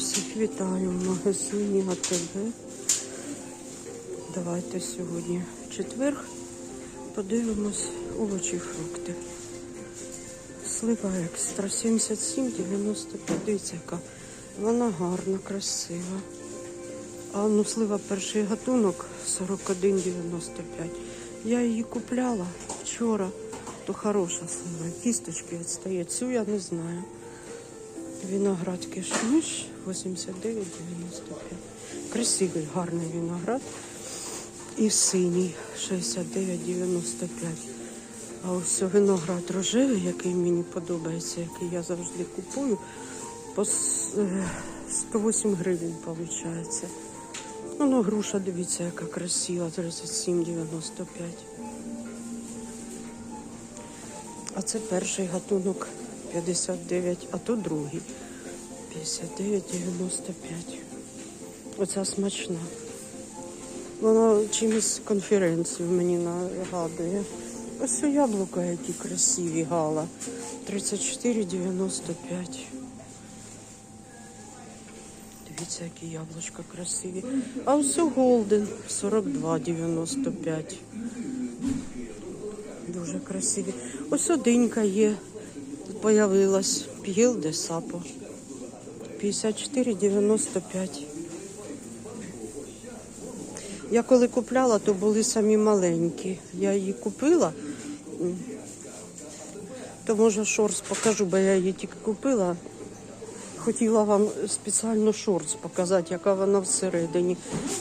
Всіх вітаю в магазині АТБ. Давайте сьогодні четвер. Подивимось овочі фрукти. Слива екстра 77,95. Дивіться, яка вона гарна, красива. А ну слива перший гатунок 41,95. Я її купляла вчора. То хороша слива. Кісточки відстає. Цю я не знаю. Виноград кишмиш 89,95. Красивий, гарний виноград. І синій 69,95. А ось виноград рожевий, який мені подобається, який я завжди купую, по е, 108 гривень виходить. Ну, груша, дивіться, яка красива, 37,95. А це перший гатунок 59, а то другий 59,95. Оця смачна. Вона чимось конференцію мені нагадує. Ось у яблука які красиві гала. 34,95. Дивіться, які яблучка красиві. А ось Голден 42,95. Дуже красиві. Ось одинька є. Появилась. П'єл де сапо. 54,95. Я коли купляла, то були самі маленькі. Я її купила. То може шорс покажу, бо я її тільки купила. Хотіла вам спеціально шорс показати, яка вона всередині.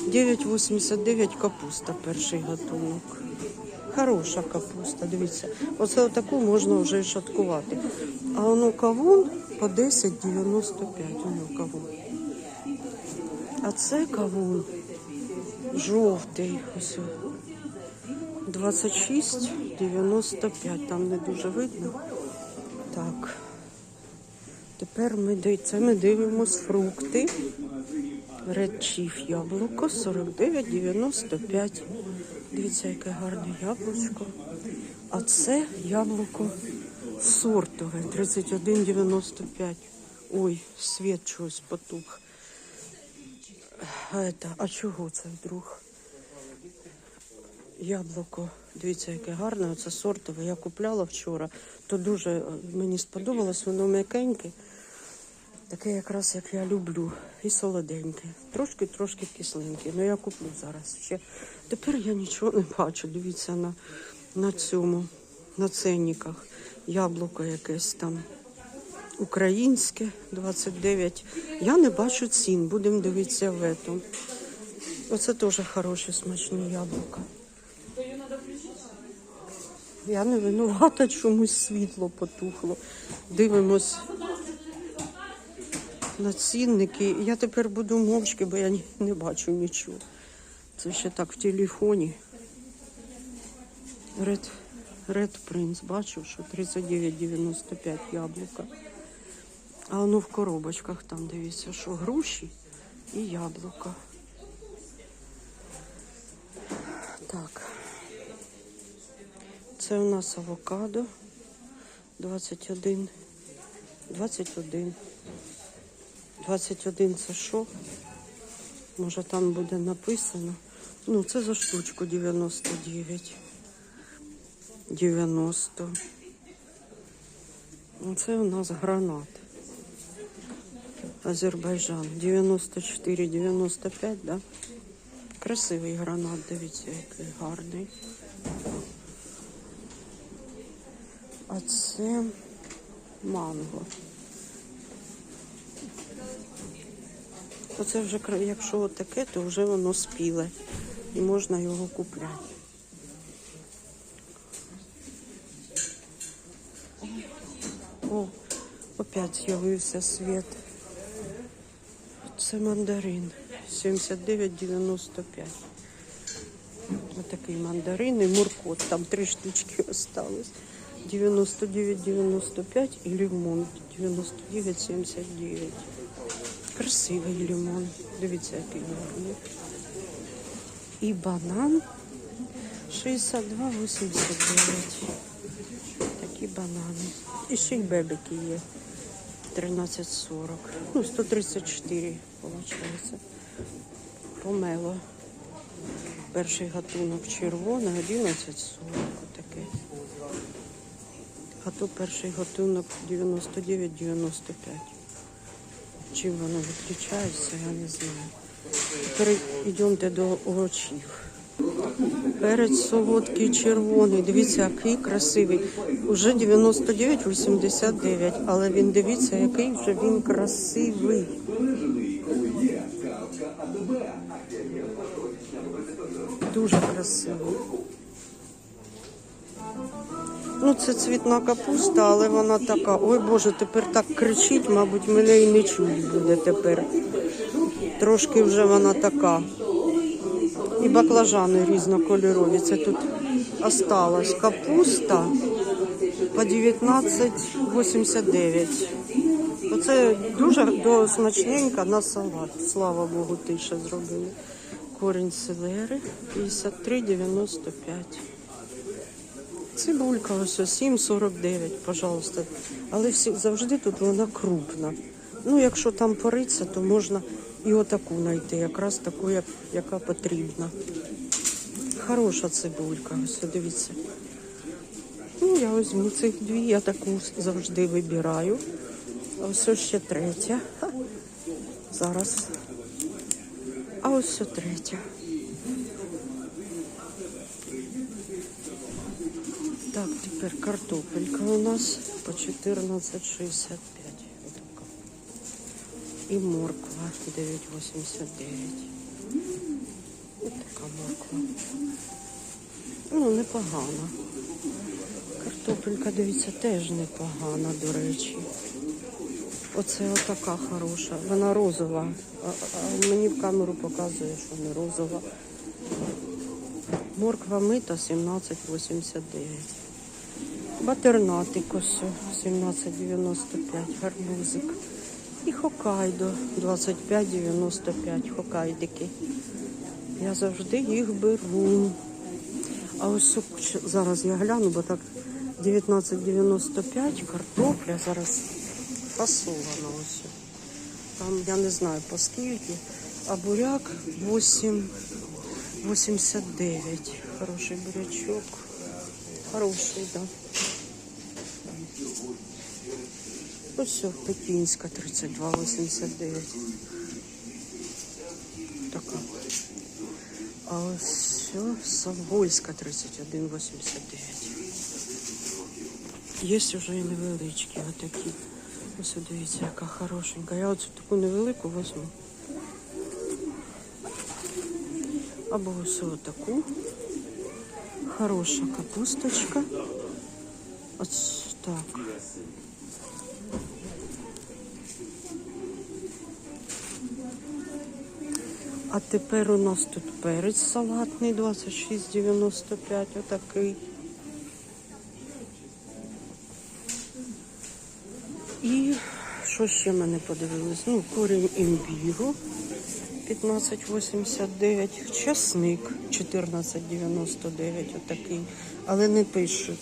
9,89 капуста перший гатунок. Хороша капуста, дивіться. Оце отаку можна вже і шаткувати. А воно кавун по 10,95 воно кавун. А це кавун жовтий. Ось. 26,95. Там не дуже видно. Так. Тепер ми, це ми дивимось фрукти. Chief яблуко 49,95. Дивіться, яке гарне яблучко. А це яблуко сортове 31,95. Ой, світ чогось потух. А, это, а чого це вдруг? Яблуко, дивіться, яке гарне, це сортове. Я купляла вчора, то дуже е, мені сподобалось, воно м'якеньке. Таке якраз як я люблю. І солоденьке. Трошки-трошки кисленьке. Ну я куплю зараз ще. Тепер я нічого не бачу. Дивіться на, на цьому, на ценниках. Яблуко якесь там українське 29. Я не бачу цін. Будемо дивитися в этом. Оце теж хороші смачні яблука. Я не винувата, чомусь світло потухло. Дивимось на цінники. Я тепер буду мовчки, бо я не бачу нічого. Це ще так в телефоні. Red, Red Prince, бачу, що 39,95 яблука. А воно в коробочках там дивіться, що груші і яблука. Так. Це у нас авокадо 21. 21. 21 це що? Може там буде написано. Ну, це за штучку 99. 90. Це у нас гранат. Азербайджан 94-95, да? Красивий гранат, дивіться, який гарний. А це манго. Оце вже, якщо таке, то вже воно спіле. І можна його купляти. О, опять з'явився світ. Це мандарин. 79,95. Отакий мандарин і муркот. Там три штучки осталось. 99,95 і лимон 99,79. Красивий лимон. Дивіться, який гарний. І банан 62,89. Такі банани. І ще й бебики є. 13,40. Ну, 134, виходить. Помело. Перший гатунок червоний, 11,40 отаке. А то перший гатунок 99,95. Чим воно відключається, я не знаю. Тепер йдемте до овочів. Перець солодкий червоний. Дивіться, який красивий. Уже 99,89, але він дивіться, який вже він красивий. Дуже красивий. Ну, це цвітна капуста, але вона така. Ой Боже, тепер так кричить, мабуть, мене і не чуть буде тепер. Трошки вже вона така. І баклажани різнокольорові. Це тут осталась капуста по 19,89. Оце дуже до смачненько на салат. Слава Богу, ти ще зробили. Корінь селери 53,95. Цибулька ось ось 7,49, пожалуйста. Але всі, завжди тут вона крупна. Ну, якщо там пориться, то можна і отаку знайти, якраз таку, як, яка потрібна. Хороша цибулька, ось дивіться. Ну, я візьму цих дві, я таку завжди вибираю. Ось ще третя. Зараз. А ось третя. Тепер картопелька у нас по 14,65. Отака. І морква 9,89. Ось така морква. Ну, непогана. Картопелька, дивіться, теж непогана, до речі. Оце отака хороша. Вона розова. А, а мені в камеру показує, що не розова. Морква мита 17,89. Батернатик ось 17,95, гарбузик. І хокайдо 25,95 хокайдики. Я завжди їх беру. А ось зараз я гляну, бо так 19,95 картопля зараз фасована ось. Там я не знаю по скільки. А буряк 8, 89. Хороший бурячок. Хороший, да. Ось Пекінська 32,89. Така. А ось все, Савойська 31,89. Є вже і невеличкі отакі. Ось дивіться, яка хорошенька. Я оцю таку невелику возьму. Або ось таку. Хороша капусточка. Ось так. А тепер у нас тут перець салатний 26,95, отакий. І що ще мене подивилось? Ну, корінь імбіру 15,89, часник 14,99, отакий, але не пишуть.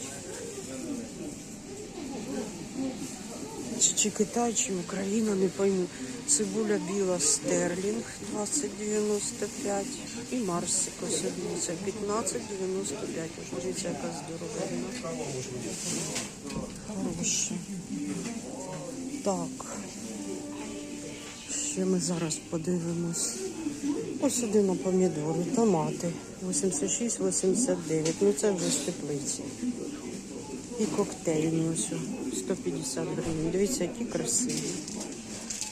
Чи, чи Китай, чи Україна, не пойму. Цибуля біла стерлінг 20,95 і Марсик ось дивіться 15,95. Ось дивіться, яка здорова. Хороша. Так. Ще ми зараз подивимось. Ось сюди на помідори, томати 86-89. Ну це вже з теплиці. І коктейльні ось 150 гривень. Дивіться, які красиві.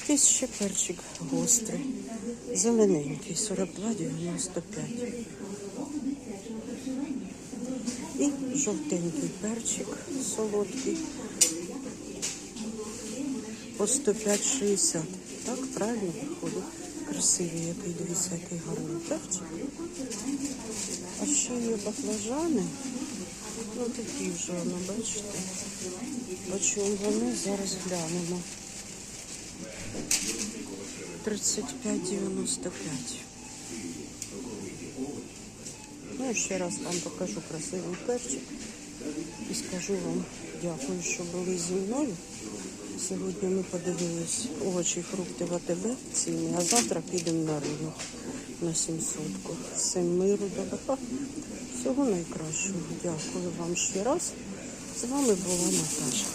І ще перчик гострий. Зелененький, 42,95. І жовтенький перчик солодкий. По 105,60. Так, правильно виходить. Красивий який, дивіться, який гарний перчик. А ще є баклажани. Ну такі вже, ну бачите. По вони зараз глянемо. 35,95. Ну, ще раз вам покажу красивий перчик і скажу вам дякую, що були зі мною. Сьогодні ми подивились овочі, фрукти в АТБ ціни, а завтра підемо на ринок на 700. Всім миру, добра. Всього найкращого. Дякую вам ще раз. З вами була Наташа.